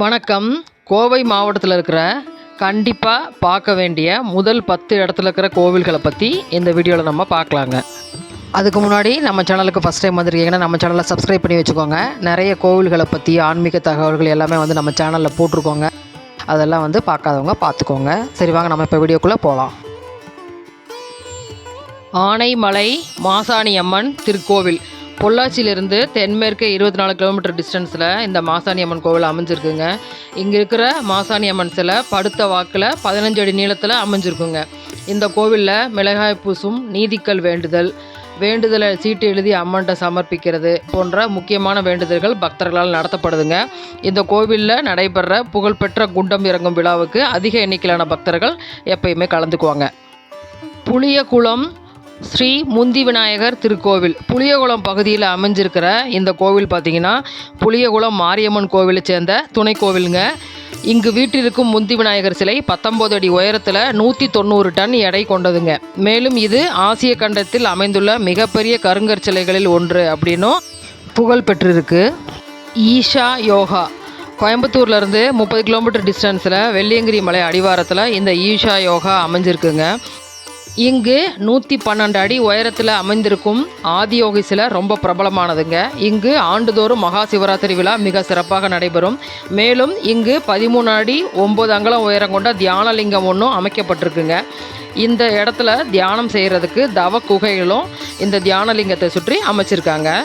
வணக்கம். கோவை மாவட்டத்தில் இருக்கிற கண்டிப்பாக பார்க்க வேண்டிய முதல் பத்து இடத்துல இருக்கிற கோவில்களை பற்றி இந்த வீடியோவில் நம்ம பார்க்கலாங்க. அதுக்கு முன்னாடி நம்ம சேனலுக்கு ஃபஸ்ட் டைம் வந்திருக்கீங்கன்னா நம்ம சேனலை சப்ஸ்கிரைப் பண்ணி வச்சுக்கோங்க. நிறைய கோவில்களை பற்றி ஆன்மீக தகவல்கள் எல்லாமே வந்து நம்ம சேனலில் போட்டிருக்கோங்க. அதெல்லாம் வந்து பார்க்காதவங்க பார்த்துக்கோங்க. சரி வாங்க நம்ம இப்போ வீடியோக்குள்ளே போகலாம் ஆனைமலை மாசாணி அம்மன் திருக்கோவில். பொள்ளாச்சியிலிருந்து தென்மேற்கு இருபத்தி நாலு கிலோமீட்டர் டிஸ்டன்ஸில் இந்த மாசாணி அம்மன் கோவில் அமைஞ்சிருக்குங்க. இங்கே இருக்கிற மாசாணி அம்மன் சிலை படுத்த வாக்கில் பதினஞ்சு அடி நீளத்தில் அமைஞ்சிருக்குங்க. இந்த கோவிலில் மிளகாய் பூசும் நீதிக்கல் வேண்டுதல் வேண்டுதலை சீட்டு எழுதி அம்மன்ட்ட சமர்ப்பிக்கிறது போன்ற முக்கியமான வேண்டுதல்கள் பக்தர்களால் நடத்தப்படுதுங்க. இந்த கோவிலில் நடைபெற புகழ்பெற்ற குண்டம் இறங்கும் விழாவுக்கு அதிக எண்ணிக்கையிலான பக்தர்கள் எப்பயுமே கலந்துக்குவாங்க. புளியகுளம் ஸ்ரீ முந்தி விநாயகர் திருக்கோவில் புளியகுளம் பகுதியில் அமைஞ்சிருக்கிற இந்த கோவில் பார்த்தீங்கன்னா புளியகுளம் மாரியம்மன் கோவிலை சேர்ந்த துணை கோவிலுங்க. இங்கு வீட்டிற்கும் முந்தி விநாயகர் சிலை பத்தொம்போது அடி உயரத்தில் நூற்றி தொண்ணூறு டன் எடை கொண்டதுங்க. மேலும் இது ஆசிய கண்டத்தில் அமைந்துள்ள மிகப்பெரிய கருங்கற் சிலைகளில் ஒன்று அப்படின்னும் புகழ் பெற்றிருக்கு. ஈஷா யோகா. கோயம்புத்தூர்லேருந்து முப்பது கிலோமீட்டர் டிஸ்டன்ஸில் வெள்ளியங்கிரி மலை அடிவாரத்தில் இந்த ஈஷா யோகா அமைஞ்சிருக்குங்க. இங்கு நூற்றி பன்னெண்டு அடி உயரத்தில் அமைந்திருக்கும் ஆதியோகி சிலை ரொம்ப பிரபலமானதுங்க. இங்கு ஆண்டுதோறும் மகா சிவராத்திரி விழா மிக சிறப்பாக நடைபெறும். மேலும் இங்கு பதிமூணு அடி ஒம்பது அங்கலம் உயரம் கொண்ட தியானலிங்கம் ஒன்றும் அமைக்கப்பட்டிருக்குங்க. இந்த இடத்துல தியானம் செய்கிறதுக்கு தவ குகைகளும் இந்த தியானலிங்கத்தை சுற்றி அமைச்சிருக்காங்க.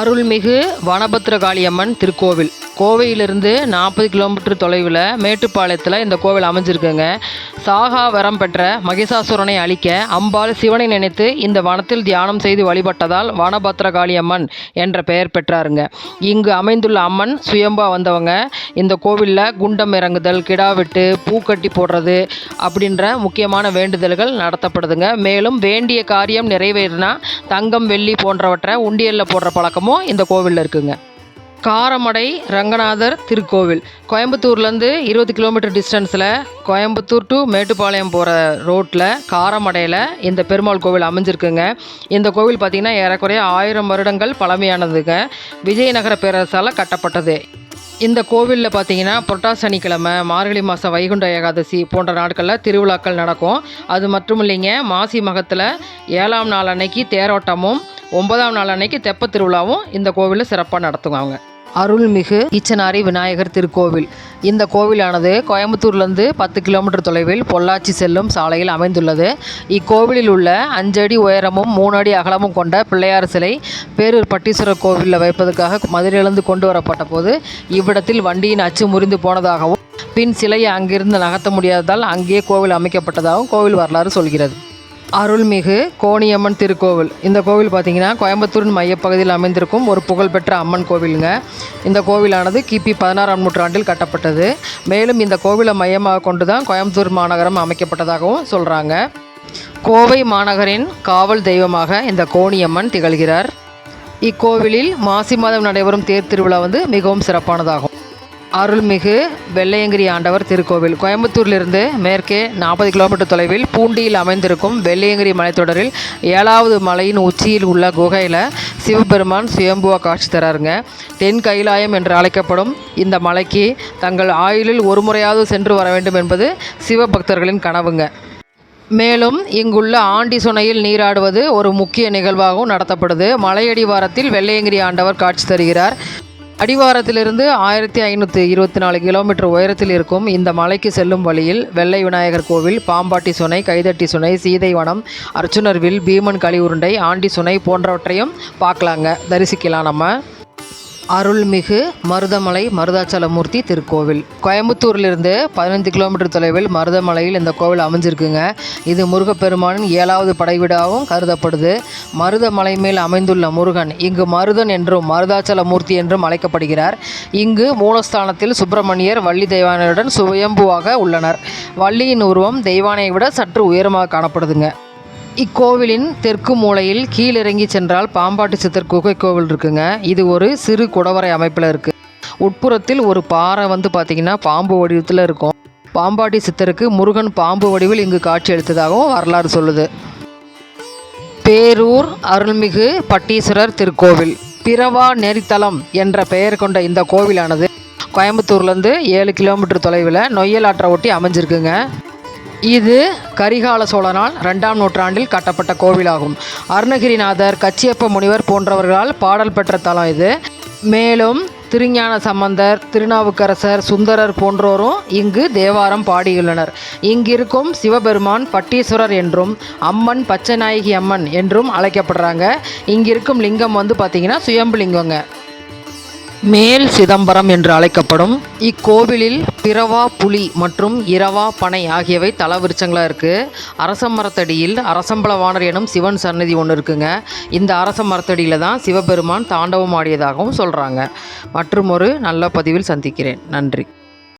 அருள்மிகு வனபத்ரகாளியம்மன் திருக்கோவில். கோவையிலிருந்து நாற்பது கிலோமீட்டர் தொலைவில் மேட்டுப்பாளையத்தில் இந்த கோவில் அமைஞ்சிருக்குங்க. சாகா வரம் பெற்ற மகிஷாசுரனை அழிக்க அம்பாள் சிவனை நினைத்து இந்த வனத்தில் தியானம் செய்து வழிபட்டதால் வனபத்ரகாளியம்மன் என்ற பெயர் பெற்றாருங்க. இங்கு அமைந்துள்ள அம்மன் சுயம்பா வந்தவங்க. இந்த கோவிலில் குண்டம் இறங்குதல் கிடா வெட்டு பூக்கட்டி போடுறது அப்படின்ற முக்கியமான வேண்டுதல்கள் நடத்தப்படுதுங்க. மேலும் வேண்டிய காரியம் நிறைவேறினா தங்கம் வெள்ளி போன்றவற்றை உண்டியலில் போடுற பழக்கமும் இந்த கோவிலில் இருக்குங்க. காரமடை ரங்கநாதர் திருக்கோவில். கோயம்புத்தூர்லேருந்து இருபது கிலோமீட்டர் டிஸ்டன்ஸில் கோயம்புத்தூர் டு மேட்டுப்பாளையம் போகிற ரோட்டில் காரமடையில் இந்த பெருமாள் கோவில் அமைஞ்சிருக்குங்க. இந்த கோவில் பார்த்திங்கன்னா ஏறக்குறைய ஆயிரம் வருடங்கள் பழமையானதுங்க. விஜயநகர பேரரசால் கட்டப்பட்டது. இந்த கோவிலில் பார்த்தீங்கன்னா புரட்டாசி சனிக்கிழமை மார்கழி மாதம் வைகுண்ட ஏகாதசி போன்ற நாட்களில் திருவிழாக்கள் நடக்கும். அது மட்டும் இல்லைங்க மாசி மகத்தில் ஏழாம் நாள் அன்னைக்கு தேரோட்டமும் ஒன்பதாம் நாள் அன்னைக்கு தெப்ப திருவிழாவும் இந்த கோவிலில் சிறப்பாக நடத்துவாங்க. அருள்மிகு ஈச்சனாரி விநாயகர் திருக்கோவில். இந்த கோவிலானது கோயம்புத்தூர்லேருந்து பத்து கிலோமீட்டர் தொலைவில் பொள்ளாச்சி செல்லும் சாலையில் அமைந்துள்ளது. இக்கோவிலில் உள்ள அஞ்சடி உயரமும் மூணு அடி அகலமும் கொண்ட பிள்ளையார் சிலை பேரூர் பட்டீஸ்வரர் கோவிலில் வைப்பதற்காக மதுரையிலிருந்து கொண்டு வரப்பட்ட போது இவ்விடத்தில் வண்டியின் அச்சு முறிந்து போனதாகவும் பின் சிலையை அங்கிருந்து நகர்த்த முடியாததால் அங்கேயே கோவில் அமைக்கப்பட்டதாகவும் கோவில் வரலாறு சொல்கிறது. அருள்மிகு கோணியம்மன் திருக்கோவில். இந்த கோவில் பார்த்தீங்கன்னா கோயம்புத்தூரின் மையப்பகுதியில் அமைந்திருக்கும் ஒரு புகழ்பெற்ற அம்மன் கோவிலுங்க. இந்த கோவிலானது கிபி பதினாறாம் நூற்றாண்டில் கட்டப்பட்டது. மேலும் இந்த கோவிலை மையமாக கொண்டு தான் கோயம்புத்தூர் மாநகரம் அமைக்கப்பட்டதாகவும் சொல்கிறாங்க கோவை மாநகரின் காவல் தெய்வமாக இந்த கோணியம்மன் திகழ்கிறார். இக்கோவிலில் மாசி மாதம் நடைபெறும் தேர் திருவிழா வந்து மிகவும் சிறப்பானதாகும். அருள்மிகு வெள்ளையங்கிரி ஆண்டவர் திருக்கோவில். கோயம்புத்தூரிலிருந்து மேற்கே நாற்பது கிலோமீட்டர் தொலைவில் பூண்டியில் அமைந்திருக்கும் வெள்ளையங்கிரி மலைத்தொடரில் ஏழாவது மலையின் உச்சியில் உள்ள குகையில் சிவபெருமான் சுயம்புவா காட்சி தராருங்க. தென் கைலாயம் என்று அழைக்கப்படும் இந்த மலைக்கு தங்கள் ஆயுளில் ஒரு முறையாவது சென்று வர வேண்டும் என்பது சிவபக்தர்களின் கனவுங்க. மேலும் இங்குள்ள ஆண்டி சுனையில் நீராடுவது ஒரு முக்கிய நிகழ்வாகவும் நடத்தப்படுது. மலையடிவாரத்தில் வெள்ளையங்கிரி ஆண்டவர் காட்சி தருகிறார். அடிவாரத்திலிருந்து ஆயிரத்தி ஐநூற்றி இருபத்தி நாலு கிலோமீட்டர் உயரத்தில் இருக்கும் இந்த மலைக்கு செல்லும் வழியில் வெள்ளை விநாயகர் கோவில் பாம்பாட்டி சுனை கைதட்டி சுனை சீதைவனம் அர்ச்சுனர்வில் பீமன் களி உருண்டை ஆண்டி சுனை போன்றவற்றையும் பார்க்கலாங்க. தரிசிக்கலாம் நம்ம. அருள்மிகு மருதமலை மருதாச்சலமூர்த்தி திருக்கோவில். கோயம்புத்தூர்லேருந்து பதினைந்து கிலோமீட்டர் தொலைவில் மருதமலையில் இந்த கோவில் அமைஞ்சிருக்குங்க. இது முருகப்பெருமானின் ஏழாவது படைவிடாவும் கருதப்படுது. மருதமலை மேல் அமைந்துள்ள முருகன் இங்கு மருதன் என்றும் மருதாச்சலமூர்த்தி என்றும் அழைக்கப்படுகிறார். இங்கு மூலஸ்தானத்தில் சுப்பிரமணியர் வள்ளி தெய்வானையுடன் சுயம்புவாக உள்ளனர். வள்ளியின் உருவம் தெய்வானையை விட சற்று உயரமாக காணப்படுதுங்க. இக்கோவிலின் தெற்கு மூலையில் கீழிறங்கி சென்றால் பாம்பாட்டி சித்தர் குகை கோவில் இருக்குங்க. இது ஒரு சிறு குடவரை அமைப்பில் இருக்குது உட்புறத்தில் ஒரு பாறை வந்து பார்த்திங்கன்னா பாம்பு வடிவத்தில் இருக்கும். பாம்பாட்டி சித்தருக்கு முருகன் பாம்பு வடிவில் இங்கு காட்சி அளித்ததாகவும் வரலாறு சொல்லுது. பேரூர் அருள்மிகு பட்டீஸ்வரர் திருக்கோவில். பிறவா நெறித்தலம் என்ற பெயர் கொண்ட இந்த கோவிலானது கோயம்புத்தூர்லேருந்து ஏழு கிலோமீட்டர் தொலைவில் நொய்யல் ஆற்றை ஒட்டி அமைஞ்சிருக்குங்க. இது கரிகால சோழனால் ரெண்டாம் நூற்றாண்டில் கட்டப்பட்ட கோவிலாகும். அருணகிரிநாதர் கச்சியப்ப முனிவர் போன்றவர்களால் பாடல் பெற்ற தலம் இது. மேலும் திருஞான சம்பந்தர் திருநாவுக்கரசர் சுந்தரர் போன்றோரும் இங்கு தேவாரம் பாடியுள்ளனர். இங்கிருக்கும் சிவபெருமான் பட்டீஸ்வரர் என்றும் அம்மன் பச்சைநாயகி அம்மன் என்றும் அழைக்கப்படுறாங்க. இங்கிருக்கும் லிங்கம் வந்து பார்த்திங்கன்னா சுயம்பு லிங்கங்க மேல் சிதம்பரம் என்று அழைக்கப்படும் இக்கோவிலில் பிறவா புலி மற்றும் இரவா பனை ஆகியவை தலவிருச்சங்களாக இருக்குது அரச மரத்தடியில் அரசம்பளவாணர் எனும் சிவன் சன்னதி ஒன்று இருக்குங்க. இந்த அரச மரத்தடியில் தான் சிவபெருமான் தாண்டவம் ஆடியதாகவும் சொல்கிறாங்க மற்றும் ஒரு நல்ல பதிவில் சந்திக்கிறேன். நன்றி.